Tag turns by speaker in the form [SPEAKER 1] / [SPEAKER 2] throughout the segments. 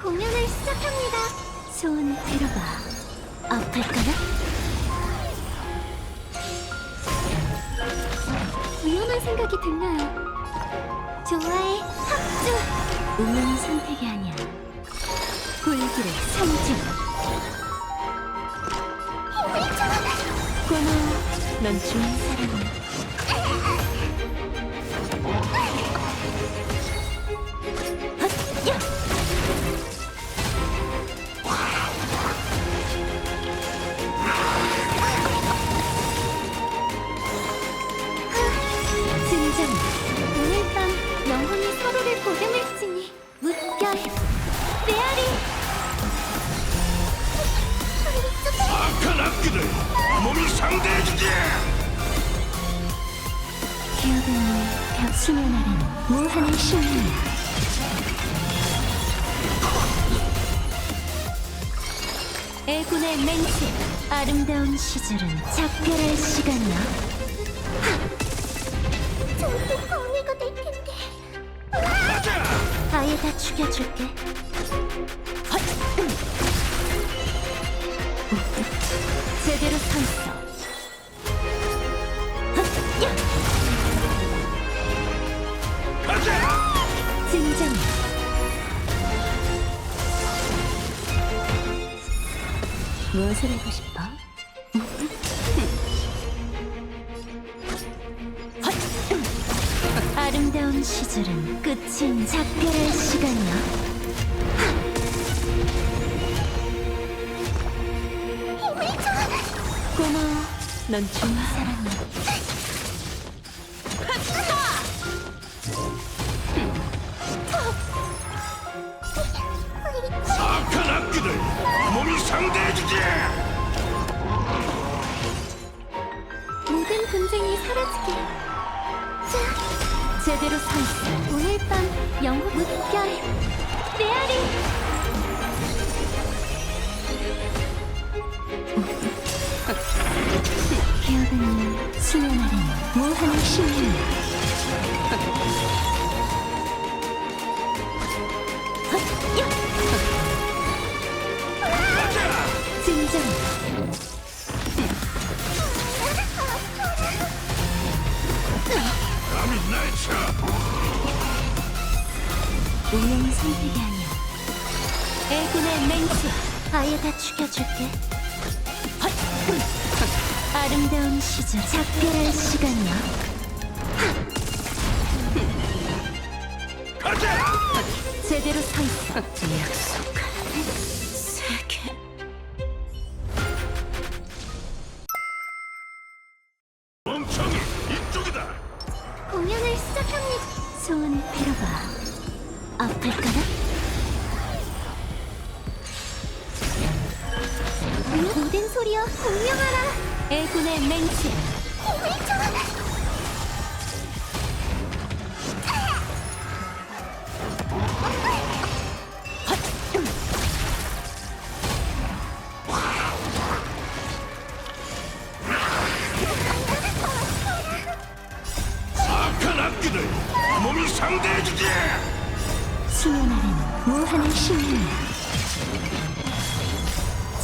[SPEAKER 1] 공연을 시작합니다. 소원을 들어봐. 아플까나? 위험한 생각이 들나요? 좋아해, 합주! 운명의 선택이 아니야. 불길의 상징. 고마워. 넌 좋은 사람이야. 애군의 맹세 아름다운 시절은 작별할 시간이야. 저도 방해가 될 텐데. 아예 다 죽여줄게. 제대로 서 있어 무엇을 하고 싶어? 헛! 아름다운 시절은 끝인 작별할 시간이야. 고마워. 넌 좋은 사람이야.
[SPEAKER 2] 악기들 몸이 상대해주지.
[SPEAKER 1] 모든 분쟁이 사라지게. 자, 제대로 서 있어. 오늘 밤 영혼 물결 메아리. 운명의 선택이 아니야. 애군의 맹세, 아예 다 죽여줄게. 아름다운 시절, 작별할 시간이야. 제대로 서 있어. 약속한 세계.
[SPEAKER 2] 멍청이 이쪽이다.
[SPEAKER 1] 공연을 시작합니다. 소원을 빌어봐. 아플까나? 모든 소리여 공명하라. 애군의 맹세.
[SPEAKER 2] 악한 악기들 몸이
[SPEAKER 1] 아래는 무한의 신이야.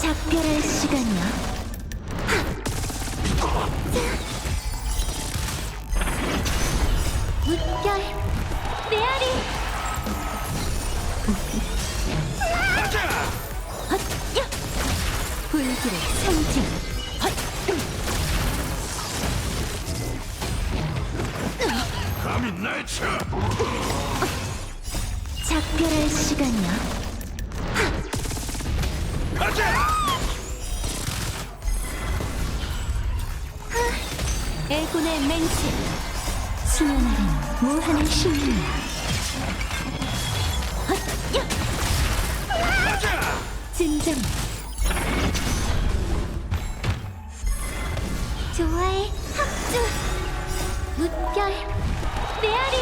[SPEAKER 1] 작별할 시간이야. 물결 메아리. 헛! 야! 불길의 상징 헛!
[SPEAKER 2] 감히 날 쳐.
[SPEAKER 1] 수면 아래는 무한의 신이야. 진정. 좋아해 합주. 물결. 메아리.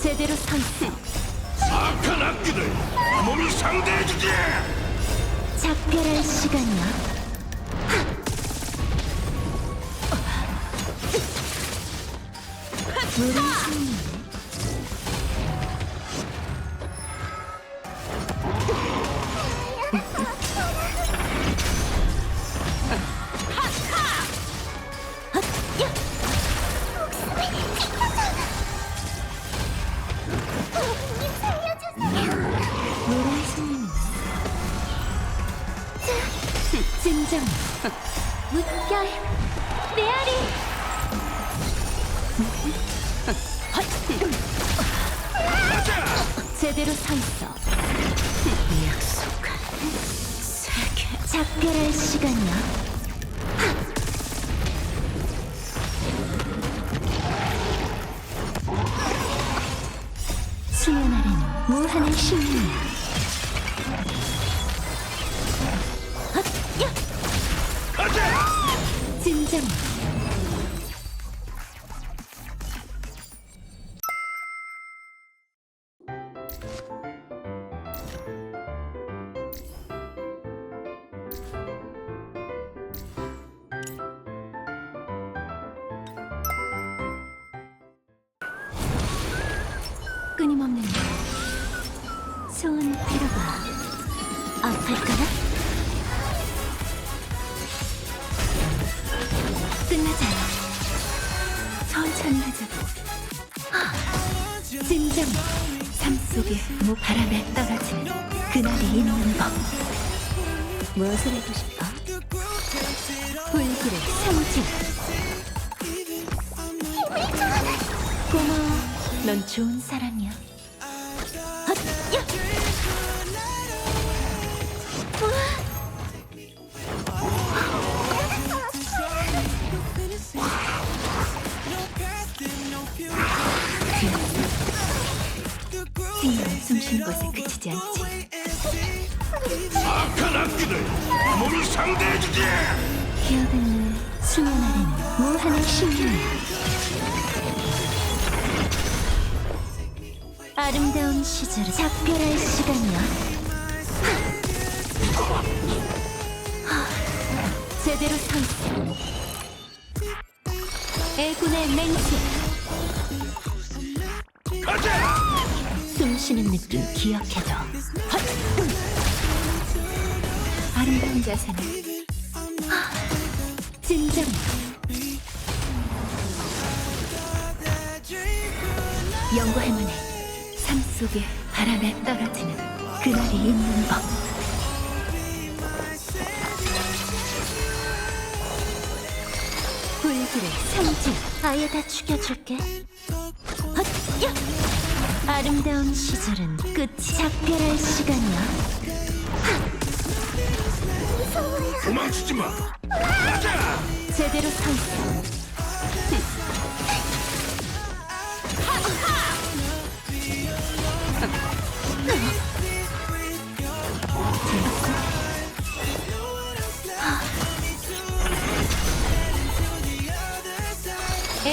[SPEAKER 1] 제대로 선수.
[SPEAKER 2] 악한 악기들 몸이 상대해주지!
[SPEAKER 1] 작별할 시간이야. 우리 진정 물결 메아리! 제대로 서 있어. 약속한 세계. 작별할 시간이야 끊임없는 소원 피로가 아플까나? 끝나자. 천천히 하자고. 하, 진정. 삶 속에 뭐 바람에 떨어지는 그날이 있는 법. 무엇을 하고 싶어? 불길의 상징. 넌 좋은 사람이야. 헛, 야! 우와. 생명은 숨쉬는 것에 그치지 않지.
[SPEAKER 2] 악한 악기들 몸이 상대해주지!
[SPEAKER 1] 기억은 수면 아래는 무한의 신비야. 아름다운 시절을 작별할 시간이야. 하, 제대로 서 있어. 애군의 맹세,
[SPEAKER 2] 가자!
[SPEAKER 1] 숨쉬는 느낌 기억해둬. 헛! 아름다운 자세는 하, 진정. 연구할 만해. 삶 속에 바람에 떨어지는 그날이 있는 법. 불길의 상징. 아예 다 죽여줄게. 헛! 야! 아름다운 시절은 끝이 작별할 시간이야.
[SPEAKER 2] 도망치지 마! 가자!
[SPEAKER 1] 제대로 서 있어.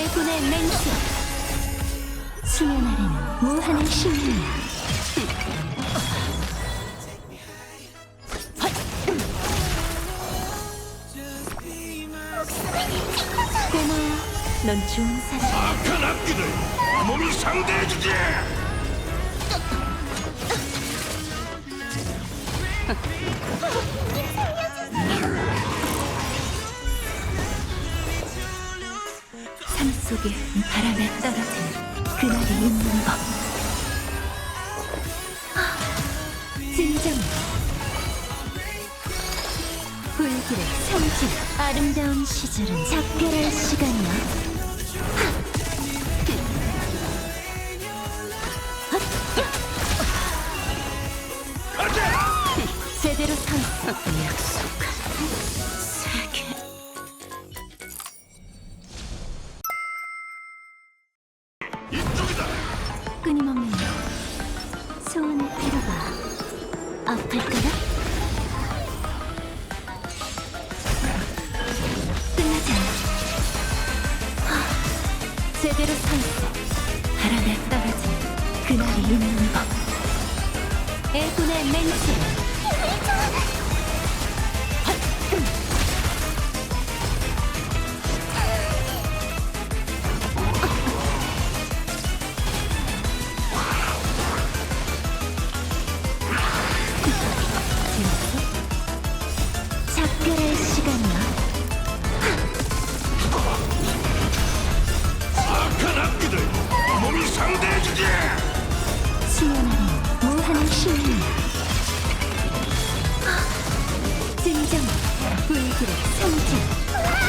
[SPEAKER 1] 애군의 맹세. 수면 아래는 무한의 신비야. 고마워 넌 좋은 사람.
[SPEAKER 2] 악한 악기들 몸이 상대해주지!
[SPEAKER 1] 속에 바람에 떨어지는 그날이 있는 법. 아, 진정. 불길의 상징. 아름다운 시절은 작별할 시간이야.
[SPEAKER 2] 가자!
[SPEAKER 1] 제대로 서 있어. 약속 끊임없는 소원을 빌어봐. 아플까나? 끝나지 않아. 하, 제대로 서 있어. 바람에 떨어진 그날이 있는 법. 애군의 맹세. 정 분풀의 상징.